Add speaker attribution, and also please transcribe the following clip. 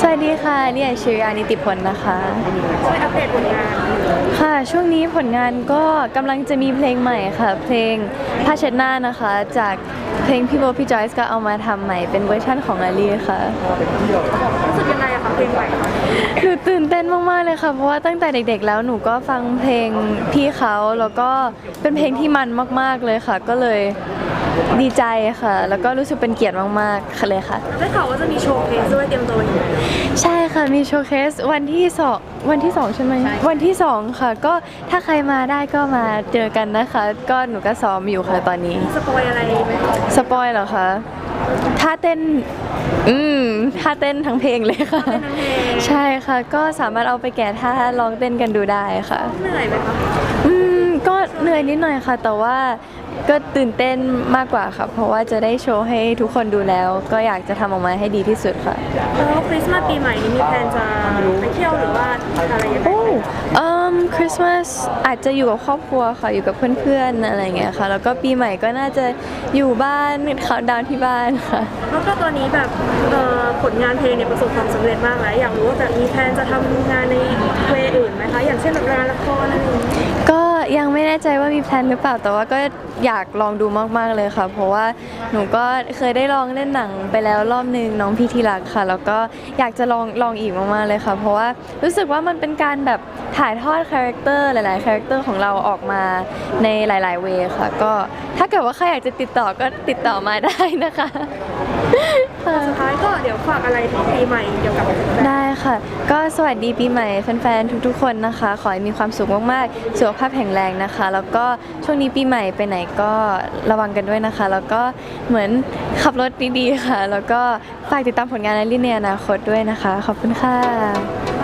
Speaker 1: สวัสดีค่ะเรียนชิริยานิติพลนะคะ
Speaker 2: ช่วยอัปเดตผลงาน
Speaker 1: ค่ะ ช่วงนี้ผลงานก็กำลังจะมีเพลงใหม่ค่ะ เพลงผ้าเช็ดหน้านะคะ จากเพลงพี่โบพี่จอยส์ก็เอามาทำใหม่เป็นเวอร์ชั่นของลาลี่ค่ะ
Speaker 2: รู้สึกยังไงอะคะเพลงใหม่คะ
Speaker 1: หนูตื่นเต้นมาก ๆ เลยค่ะ เพราะว่าตั้งแต่เด็ก ๆ แล้วหนูก็ฟังเพลงพี่เขาแล้วก็เป็นเพลงที่มันมาก ๆ เลยค่ะ ก็เลย ดีใจค่ะ แล้วก็รู้สึกเป็นเกียรติมากๆค่ะเลยค่ะ
Speaker 2: ได้ข่าวว่าจะมีโชว์เพลงด้วยเตรียมตัวอยู่
Speaker 1: ใช่ค่ะ มีโชว์เคสวันที่สองวันที่สองใช่ไหม วันที่สองค่ะ ก็ถ้าใครมาได้ก็มาเจอกันนะคะ ก็หนูก็ซ้อมอยู่ค่ะตอนนี้
Speaker 2: สปอยอะไรไหมคะ
Speaker 1: สปอยเหรอคะท่าเต้น อืมท่าเต้นทั้งเพลงเลยค่ะ
Speaker 2: เป็นนางเพลง
Speaker 1: ใช่ค่ะ ก็สามารถเอาไปแก่ท่าลองเต้นกันดูได้ค่ะ
Speaker 2: เหนื่อยไหมคะ
Speaker 1: อืมก็ เหนื่อยนิดหน่อยค่ะ แต่ว่าก็ตื่นเต้นมากกว่าค่ะ เพราะว่าจะได้โชว์ให้ทุกคนดูแล้ว ก็อยากจะทำออกมาให้ดีที่สุดค่ะ
Speaker 2: แล้วคริสต์มาสปีใหม่นี้มีแพลนจะไปเที่ยวหรือว่าอะไรยังไง
Speaker 1: โอ้เอ่อคริสต์มาสอาจจะอยู่กับครอบครัวค่ะอยู่กับเพื่อนๆอะไรอย่างเงี้ยค่ะ แล้วก็ปีใหม่ก็น่าจะอยู่บ้านเขาดาวน์ที่บ้านค่ะ
Speaker 2: แล้วก็ตอนนี้แบบเอ่อผลงานเพลงเนี่ยประสบความสำเร็จมากแล้วอยากรู้ว่าแบบมีแพลนจะทำงานในเวย์อื่นไหมคะอย่างเช่นแบบงานละครอะไรอย่างเงี้ย
Speaker 1: ก็ ยังไม่แน่ใจว่ามีแพลนหรือเปล่า แต่ว่าก็อยากลองดูมาก ๆ เลยค่ะ เพราะว่าหนูก็เคยได้ลองเล่นหนังไปแล้วรอบหนึ่งน้องพี่ที่รักค่ะ แล้วก็อยากจะลองลองอีกมาก ๆ เลยค่ะ เพราะว่ารู้สึกว่ามันเป็นการแบบถ่ายทอดคาแรคเตอร์หลาย ๆ คาแรคเตอร์ของเราออกมาในหลาย ๆ เวย์ค่ะ ก็ถ้าเกิดว่าใครอยากจะติดต่อก็ติดต่อมาได้นะคะค่ะ
Speaker 2: สุดท้ายก็เดี๋ยวฝากอะไรถึงปีใหม่เกี่ยวกับแบบ
Speaker 1: ได้ค่ะ ก็สวัสดีปีใหม่แฟน ๆ ทุก ๆ คนนะคะ ขอให้มีความสุขมาก ๆ สุขภาพแข็งแรงนะคะ แล้วก็ช่วงนี้ปีใหม่ไปไหนก็ระวังกันด้วยนะคะ แล้วก็เหมือนขับรถดีๆค่ะ แล้วก็ฝากติดตามผลงานลินในอนาคตด้วยนะคะ ขอบคุณค่ะ